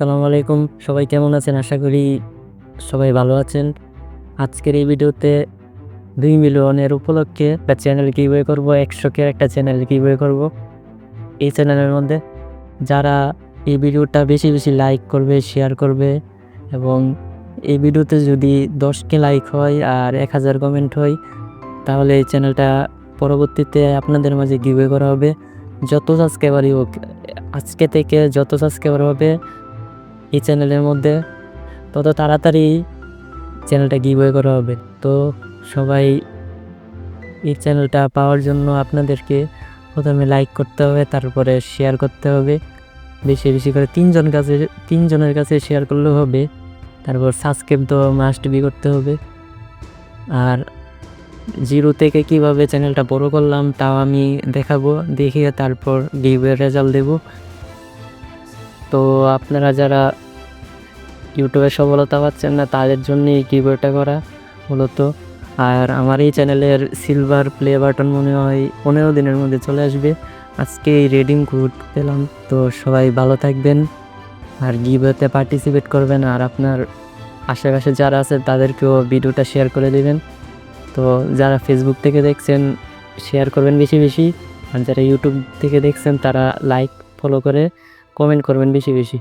আসসালামু আলাইকুম। সবাই কেমন আছেন? আশা করি সবাই ভালো আছেন। আজকের এই ভিডিওতে দুই মিলিয়নের উপলক্ষে একটা চ্যানেল করব, একশো কে একটা চ্যানেল কীভাবে করব। এই চ্যানেলের মধ্যে যারা এই ভিডিওটা বেশি বেশি লাইক করবে শেয়ার করবে এবং এই ভিডিওতে যদি দশ কে লাইক হয় আর এক হাজার কমেন্ট হয়, তাহলে এই চ্যানেলটা পরবর্তীতে আপনাদের মাঝে গিভে করা হবে। যত সাবস্ক্রাইবারই হোক, আজকে থেকে যত সাবস্ক্রাইবার হবে এই চ্যানেলের মধ্যে, তত তাড়াতাড়ি চ্যানেলটা গিভ গিভওয়ে করা হবে। তো সবাই এই চ্যানেলটা পাওয়ার জন্য আপনাদেরকে প্রথমে লাইক করতে হবে, তারপরে শেয়ার করতে হবে। বেশি বেশি করে তিনজন কাছে, তিনজনের কাছে শেয়ার করলেও হবে। তারপর সাবস্ক্রাইব তো মাস্ট বি করতে হবে। আর জিরো থেকে কীভাবে চ্যানেলটা বড় করলাম, তাও আমি দেখাবো দেখিয়ে তারপর গিভের রেজাল্ট দেবো। তো আপনারা যারা ইউটিউবে সফলতা পাচ্ছেন না, তাদের জন্য এই কিবোর্ডটা করা, মূলত। আর আমার এই চ্যানেলের সিলভার প্লে বাটন মনে হয় পনেরো দিনের মধ্যে চলে আসবে। আজকে এই রেডিং কোড পেলাম, তো সবাই ভালো থাকবেন। আর গিভওয়েতে পার্টিসিপেট করবেন, আর আপনার আশেপাশে যারা আছে, তাদেরকেও ভিডিওটা শেয়ার করে দেবেন। তো যারা ফেসবুক থেকে দেখছেন শেয়ার করবেন বেশি বেশি। আর যারা ইউটিউব থেকে দেখছেন, তারা লাইক ফলো করে কমেন্ট করবেন বেশি বেশি।